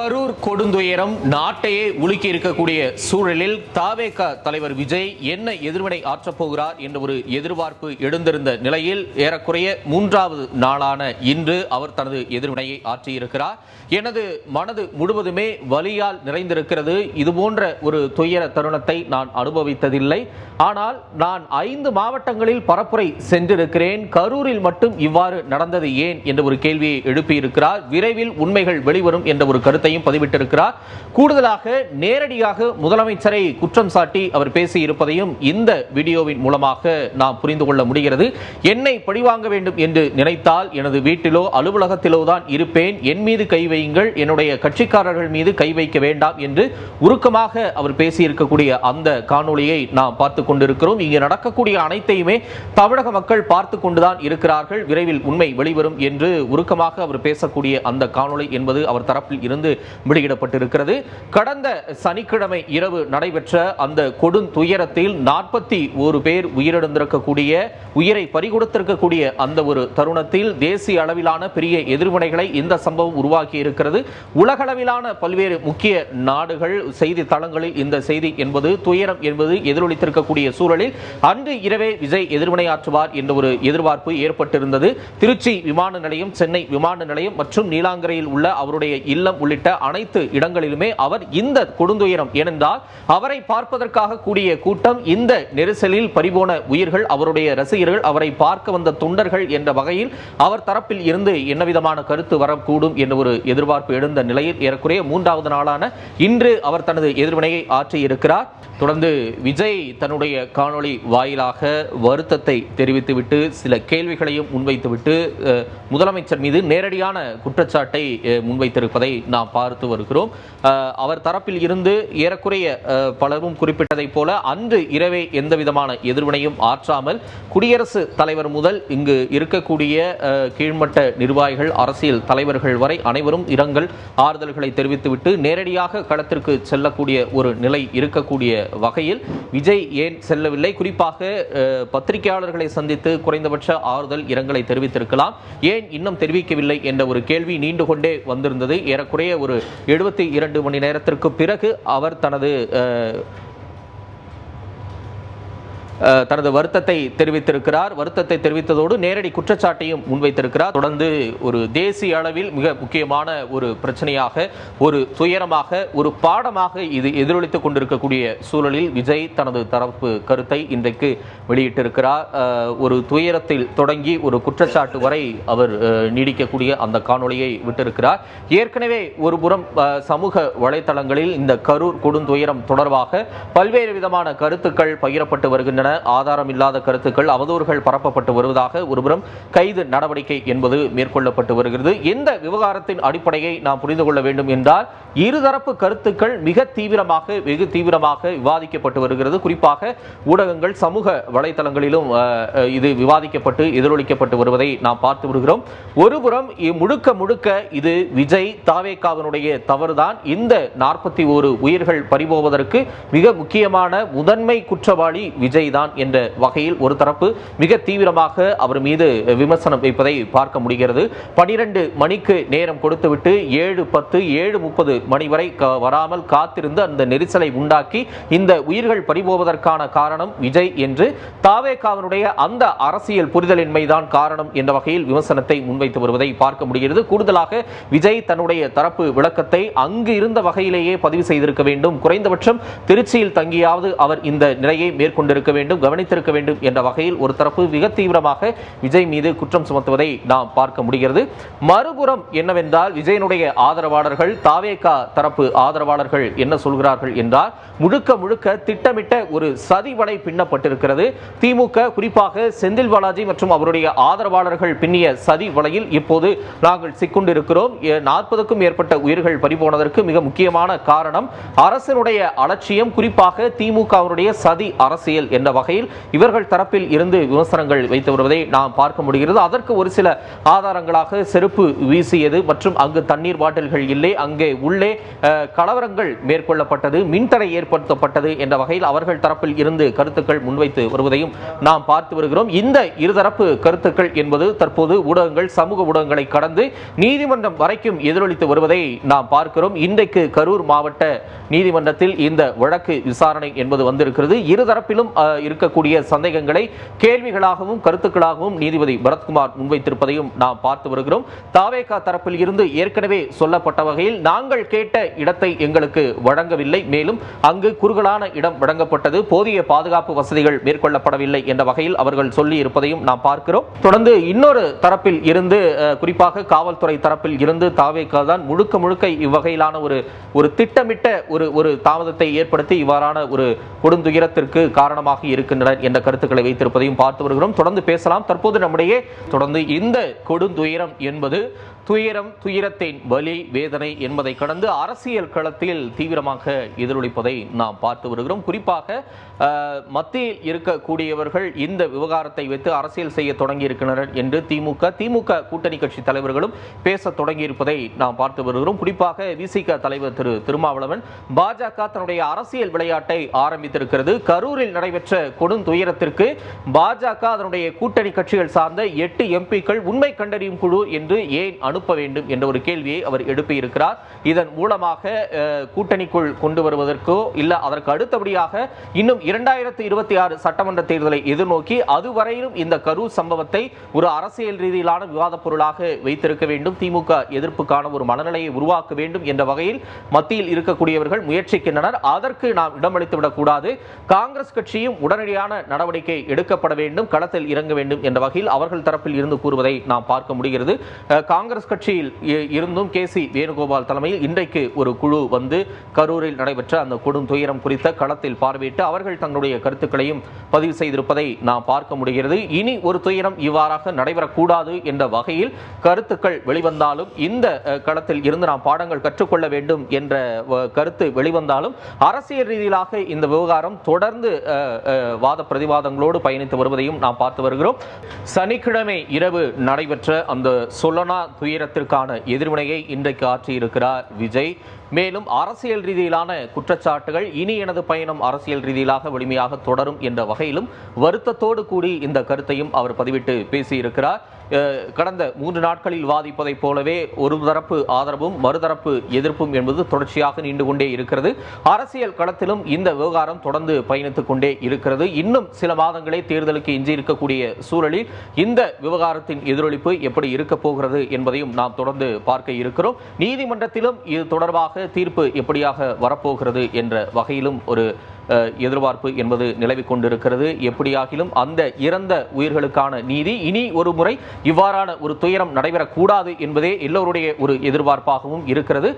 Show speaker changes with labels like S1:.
S1: கரூர் கொடுந்துயரம் நாட்டையே உலுக்கி இருக்கக்கூடிய சூழலில் தாவேக தலைவர் விஜய் என்ன எதிர்வினை ஆற்றப் போகிறார் என்ற ஒரு எதிர்பார்ப்பு எழுந்திருந்த நிலையில் ஏறக்குறைய மூன்றாவது நாளான இன்று அவர் தனது எதிர்வினையை ஆற்றியிருக்கிறார். எனது மனது முழுவதுமே வலியால் நிறைந்திருக்கிறது. இதுபோன்ற ஒரு துயர தருணத்தை நான் அனுபவித்ததில்லை. ஆனால் நான் ஐந்து மாவட்டங்களில் பரப்புரை சென்றிருக்கிறேன். கரூரில் மட்டும் இவ்வாறு நடந்தது ஏன்? என்ற ஒரு கேள்வியை எழுப்பியிருக்கிறார். விரைவில் உண்மைகள் வெளிவரும் என்ற ஒரு கருத்தை கருத்தையும் பதிவிட்டிருக்கிறார். கூடுதலாக நேரடியாக முதலமைச்சரை குற்றம் சாட்டி அவர் பேசியிருப்பதையும் இந்த வீடியோவின் மூலமாக நாம் புரிந்து கொள்ள முடிகிறது. என்னை பழிவாங்க வேண்டும் என்று நினைத்தால் எனது வீட்டிலோ அலுவலகத்திலோ தான் இருப்பேன். என் மீது கை வையுங்கள். என்னுடைய கட்சிக்காரர்கள் மீது கை வைக்க வேண்டாம் என்று உருக்கமாக அவர் பேசியிருக்கக்கூடிய அந்த காணொளியை நாம் பார்த்து கொண்டிருக்கிறோம். இங்கு நடக்கக்கூடிய அனைத்தையுமே தமிழக மக்கள் பார்த்து கொண்டுதான் இருக்கிறார்கள். விரைவில் உண்மை வெளிவரும் என்று உருக்கமாக அவர் பேசக்கூடிய அந்த காணொளி என்பது அவர் தரப்பில் இருந்து வெளியிடப்பட்டிருக்கிறது கடந்த சனிக்கிழமை இரவு நடைபெற்ற அந்த கொடுந்துயரத்தில் நாற்பத்தி ஒரு பேர் உயிரிழந்திருக்கக்கூடிய உயிரை பறிகொடுத்திருக்கக்கூடிய அந்த ஒரு தருணத்தில் தேசிய அளவிலான பெரிய எதிர்வினைகளை இந்த சம்பவம் உருவாக்கி இருக்கிறது உலகளவிலான பல்வேறு முக்கிய நாடுகள் செய்தி தளங்களில் இந்த செய்தி என்பது துயரம் என்பது எதிரொலித்திருக்கக்கூடிய சூழலில் அன்று இரவே விஜய் எதிர்வினையாற்றுவார் என்ற ஒரு எதிர்பார்ப்பு ஏற்பட்டிருந்தது. திருச்சி விமான நிலையம் சென்னை விமான நிலையம் மற்றும் நீலாங்கரையில் உள்ள அவருடைய இல்லம் உள்ளிட்ட உள்ளிட்ட அனைத்து இடங்களிலுமே அவர் இந்த கொடுந்துயரம் ஏனென்றால் அவரை பார்ப்பதற்காக கூடிய கூட்டம் இந்த நெரிசலில் பறிபோன உயிர்கள் அவருடைய ரசிகர்கள் அவரை பார்க்க வந்த தொண்டர்கள் என்ற வகையில் அவர் தரப்பில் இருந்து என்ன விதமான கருத்து வரக்கூடும் என்ற ஒரு எதிர்பார்ப்பு எழுந்த நிலையில் ஏறக்குறைய மூன்றாவது நாளான இன்று அவர் தனது எதிர்வினையை ஆற்றியிருக்கிறார். தொடர்ந்து விஜய் தன்னுடைய காணொளி வாயிலாக வருத்தத்தை தெரிவித்துவிட்டு சில கேள்விகளையும் முன்வைத்துவிட்டு முதலமைச்சர் மீது நேரடியான குற்றச்சாட்டை முன்வைத்திருப்பதை நாம் பார்த்து வருகிறோம். அவர் தரப்பில் இருந்து ஏறக்குறைய பலரும் குறிப்பிட்டதைப் போல அன்று இரவே எந்த விதமான எதிர்வினையும் ஆற்றாமல் குடியரசு தலைவர் முதல் இங்கு இருக்கக்கூடிய கீழ்மட்ட நிர்வாகிகள் அரசியல் தலைவர்கள் வரை அனைவரும் இரங்கல் ஆறுதல்களை தெரிவித்துவிட்டு நேரடியாக களத்திற்கு செல்லக்கூடிய ஒரு நிலை இருக்கக்கூடிய வகையில் விஜய் ஏன் செல்லவில்லை? குறிப்பாக பத்திரிகையாளர்களை சந்தித்து குறைந்தபட்ச ஆறுதல் இரங்கலை தெரிவித்திருக்கலாம். ஏன் இன்னும் தெரிவிக்கவில்லை என்ற ஒரு கேள்வி நீண்டு கொண்டே வந்திருந்தது. ஏறக்குறைய ஒரு எழுபத்தி இரண்டு மணி நேரத்திற்கு பிறகு அவர் தனது தனது வருத்தத்தை தெரிவித்திருக்கிறார். வருத்தத்தை தெரிவித்ததோடு நேரடி குற்றச்சாட்டையும் முன்வைத்திருக்கிறார். தொடர்ந்து ஒரு தேசிய அளவில் மிக முக்கியமான ஒரு பிரச்சனையாக ஒரு துயரமாக ஒரு பாடமாக இது எதிரொலித்துக் கொண்டிருக்கக்கூடிய சூழலில் விஜய் தனது தரப்பு கருத்தை இன்றைக்கு வெளியிட்டிருக்கிறார். ஒரு துயரத்தில் தொடங்கி ஒரு குற்றச்சாட்டு வரை அவர் நீடிக்கக்கூடிய அந்த காணொளியை விட்டிருக்கிறார். ஏற்கனவே ஒரு புறம் சமூக வலைதளங்களில் இந்த கரூர் கொடுந்துயரம் தொடர்பாக பல்வேறு விதமான கருத்துக்கள் பகிரப்பட்டு வருகின்றன. ஆதாரம் இல்லாத கருத்துக்கள் அவதூறுகள் பரப்பப்பட்டு வருவதாக ஒருபுறம் கைது நடவடிக்கை என்பது மேற்கொள்ளப்பட்டு வருகிறது. இந்த விவகாரத்தின் அடிப்படையை நாம் புரிந்து கொள்ள வேண்டும் என்றால் இருதரப்பு கருத்துக்கள் மிக தீவிரமாக வெகு தீவிரமாக விவாதிக்கப்பட்டு வருகிறது. குறிப்பாக ஊடகங்கள் சமூக வலைதளங்களிலும் இது விவாதிக்கப்பட்டு எதிரொலிக்கப்பட்டு வருவதை நாம் பார்த்து வருகிறோம். ஒருபுறம் முழுக்க முழுக்க இது விஜய் தாவேக்காவினுடைய தவறுதான். இந்த நாற்பத்தி ஒரு உயிர்கள் பறிபோவதற்கு மிக முக்கியமான முதன்மை குற்றவாளி விஜய் தான். என்ற வகையில் ஒரு தரப்பு மிக தீவிரமாக அவர் மீது விமர்சனம் வைப்பதை பார்க்க முடிகிறது. பனிரெண்டு மணிக்கு நேரம் கொடுத்துவிட்டு ஏழு பத்து ஏழு முப்பது மணி வரை வராமல் காத்திருந்து அந்த நெரிசலை உண்டாக்கி இந்த உயிர்கள் பறிபோவதற்கான காரணம் விஜய் என்று தாவேகாவினுடைய அந்த அரசியல் புரிதலின்மைதான் காரணம் என்ற வகையில் விமர்சனத்தை முன்வைத்து வருவதை பார்க்க முடிகிறது. கூடுதலாக விஜய் தன்னுடைய தரப்பு விளக்கத்தை அங்கு இருந்த வகையிலேயே பதிவு செய்திருக்க வேண்டும். குறைந்தபட்சம் திருச்சியில் தங்கியாவது அவர் இந்த நிலையை மேற்கொண்டிருக்க வேண்டும் வேண்டும் கவனித்திருக்க வேண்டும் என்ற வகையில் ஒரு தரப்பு மிக தீவிரமாக விஜய் மீது குற்றம் சுமத்துவதை நாம் பார்க்க முடிகிறது. மறுபுறம் என்னவென்றால் விஜயனுடைய ஆதரவாளர்கள் தாவேகா தரப்பு ஆதரவாளர்கள் என்ன சொல்கிறார்கள் என்றால் முழுக்க முழுக்க திட்டமிட்ட ஒரு சதிவலை பின்னப்பட்டிருக்கிறது. திமுக குறிப்பாக செந்தில் பாலாஜி மற்றும் அவருடைய ஆதரவாளர்கள் பின்னிய சதி வலையில் இப்போது நாங்கள் சிக்குண்டிருக்கிறோம். நாற்பதுக்கும் மேற்பட்ட உயிர்கள் பறிபோனதற்கு மிக முக்கியமான காரணம் அரசனுடைய அலட்சியம் குறிப்பாக திமுகவினுடைய சதி அரசியல் என்ற வகையில் இவர்கள் தரப்பில் இருந்து விமர்சனங்கள் வைத்து வருவதை நாம் பார்க்க முடிகிறது. அதற்கு ஒரு சில ஆதாரங்களாக செருப்பு வீசியது மற்றும் அங்கு தண்ணீர் பாட்டில்கள் இல்லை. அங்கே உள்ளே கலவரங்கள் மேற்கொள்ளப்பட்டது மின்தடை ஏற்படுத்தப்பட்டது என்ற வகையில் அவர்கள் தரப்பில் இருந்து கருத்துக்கள் முன்வைத்து வருவதையும் நாம் பார்த்து வருகிறோம். இந்த இருதரப்பு கருத்துக்கள் என்பது தற்போது ஊடகங்கள் சமூக ஊடகங்களை கடந்து நீதிமன்றம் வரைக்கும் எதிரொலித்து வருவதை நாம் பார்க்கிறோம். இன்றைக்கு கரூர் மாவட்ட நீதிமன்றத்தில் இந்த வழக்கு விசாரணை என்பது வந்திருக்கிறது. இருதரப்பிலும் இருக்கக்கூடிய சந்தேகங்களை கேள்விகளாகவும் கருத்துக்களாகவும் நீதிபதி பரத்குமார் முன்வைத்திருப்பதையும் நாம் பார்த்து வருகிறோம். தாவேகா தரப்பில் இருந்து ஏற்கனவே சொல்லப்பட்ட வகையில் நாங்கள் கேட்ட இடத்தை எங்களுக்கு வழங்கவில்லை. மேலும் அங்கு குறுகலான இடம் வழங்கப்பட்டது. போதிய பாதுகாப்பு வசதிகள் மேற்கொள்ளப்படவில்லை என்ற வகையில் அவர்கள் சொல்லி இருப்பதையும் நாம் பார்க்கிறோம். தொடர்ந்து இன்னொரு தரப்பில் இருந்து குறிப்பாக காவல்துறை தரப்பில் இருந்து தாவேகா தான் முழுக்க முழுக்க இவ்வகையிலான ஒரு ஒரு திட்டமிட்ட ஒரு ஒரு தாமதத்தை ஏற்படுத்தி இவ்வாறான ஒரு கொடுந்துயரத்திற்கு காரணமாக இருக்கின்றனர் என்ற கருத்துக்களை வைத்திருப்பதையும் பார்த்து வருகிறோம். தொடர்ந்து பேசலாம். தற்போது நம்முடைய தொடர்ந்து இந்த கொடுந்துயரம் என்பது துயரம் துயரத்தின் வலி வேதனை என்பதை கடந்து அரசியல் களத்தில் தீவிரமாக எதிரொலிப்பதை நாம் பார்த்து வருகிறோம். குறிப்பாக மத்தியில் இருக்கக்கூடியவர்கள் இந்த விவகாரத்தை வைத்து அரசியல் செய்ய தொடங்கி என்று திமுக திமுக கூட்டணி கட்சி தலைவர்களும் பேச தொடங்கியிருப்பதை நாம் பார்த்து வருகிறோம். குறிப்பாக விசிக தலைவர் திரு திருமாவளவன் பாஜக தன்னுடைய அரசியல் விளையாட்டை ஆரம்பித்திருக்கிறது. கரூரில் நடைபெற்ற கொடுந்துயரத்திற்கு பாஜக அதனுடைய கூட்டணி கட்சிகள் சார்ந்த எட்டு எம்பிக்கள் உண்மை கண்டறியும் குழு என்று ஏன் அனு அனுப்ப வேண்டும் என்ற ஒரு கேள்வியை அவர் எழுப்பியிருக்கிறார். இதன் மூலமாக கூட்டணிக்குள் கொண்டு வருவதற்கோ இல்லை அதற்கு அடுத்தபடியாக இன்னும் இரண்டாயிரத்தி இருபத்தி ஆறு சட்டமன்ற தேர்தலை எதிர்நோக்கி அதுவரையிலும் இந்த கரூர் சம்பவத்தை ஒரு அரசியல் ரீதியிலான விவாதப் பொருளாக வைத்திருக்க வேண்டும். திமுக எதிர்ப்புக்கான ஒரு மனநிலையை உருவாக்க வேண்டும் என்ற வகையில் மத்தியில் இருக்கக்கூடியவர்கள் முயற்சிக்கின்றனர். அதற்கு நாம் இடமளித்துவிடக் கூடாது காங்கிரஸ் கட்சியும் உடனடியான நடவடிக்கை எடுக்கப்பட வேண்டும் களத்தில் இறங்க வேண்டும் என்ற வகையில் அவர்கள் தரப்பில் இருந்து கூறுவதை நாம் பார்க்க முடிகிறது. காங்கிரஸ் காங்கிரஸ் கட்சியில் இருந்தும் கே சி வேணுகோபால் தலைமையில் இன்றைக்கு ஒரு குழு வந்து கரூரில் நடைபெற்ற அந்த கொடும் துயரம் குறித்த களத்தில் பார்வையிட்டு அவர்கள் தங்களுடைய கருத்துக்களையும் பதிவு செய்திருப்பதை நாம் பார்க்க முடிகிறது. இனி ஒரு துயரம் இவ்வாறாக நடைபெறக்கூடாது என்ற வகையில் கருத்துக்கள் வெளிவந்தாலும் இந்த களத்தில் இருந்து நாம் பாடங்கள் கற்றுக்கொள்ள வேண்டும் என்ற கருத்து வெளிவந்தாலும் அரசியல் ரீதியிலாக இந்த விவகாரம் தொடர்ந்து வாத பிரதிவாதங்களோடு பயணித்து வருவதையும் நாம் பார்த்து வருகிறோம். சனிக்கிழமை இரவு நடைபெற்ற அந்த சொல்லனா உயரத்திற்கான எதிர்வினையை இன்றைக்கு ஆற்றியிருக்கிறார் விஜய். மேலும் அரசியல் ரீதியிலான குற்றச்சாட்டுகள் இனி எனது பயணம் அரசியல் ரீதியிலாக வலிமையாக தொடரும் என்ற வகையிலும் வருத்தத்தோடு கூடி இந்த கருத்தையும் அவர் பதிவிட்டு பேசியிருக்கிறார். கடந்த மூன்று நாட்களில் வாதிப்பதைப் போலவே ஒரு தரப்பு ஆதரவும் மறுதரப்பு எதிர்ப்பும் என்பது தொடர்ச்சியாக நீண்டு கொண்டே இருக்கிறது. அரசியல் களத்திலும் இந்த விவகாரம் தொடர்ந்து பயணித்துக் கொண்டே இருக்கிறது. இன்னும் சில மாதங்களே தேர்தலுக்கு இஞ்சி இருக்கக்கூடிய சூழலில் இந்த விவகாரத்தின் எதிரொலிப்பு எப்படி இருக்க போகிறது என்பதையும் நாம் தொடர்ந்து பார்க்க இருக்கிறோம். நீதிமன்றத்திலும் இது தொடர்பாக தீர்ப்பு எப்படியாக வரப்போகிறது என்ற வகையிலும் ஒரு எதிர்பார்ப்பு என்பது நிலவிக் கொண்டிருக்கிறது. எப்படியாகிலும் அந்த இறந்த உயிர்களுக்கான நீதி இனி ஒரு முறை இவ்வாறான ஒரு துயரம் நடைபெறக்கூடாது என்பதே எல்லோருடைய ஒரு எதிர்பார்ப்பாகவும் இருக்கிறது.